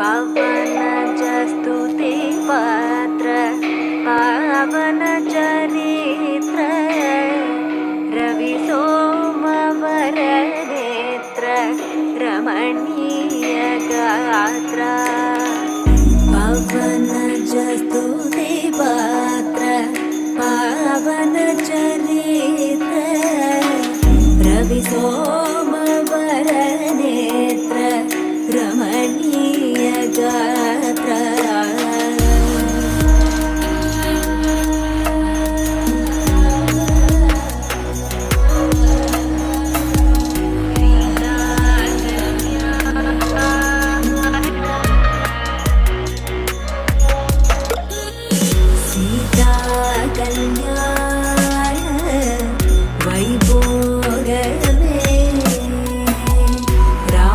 पवनजस्तुति पात्र पावनचरित्र रविसोमवरनेत्र रमणीयगात्र। पवनजस्तुति पात्र पावनचरित्र रविसो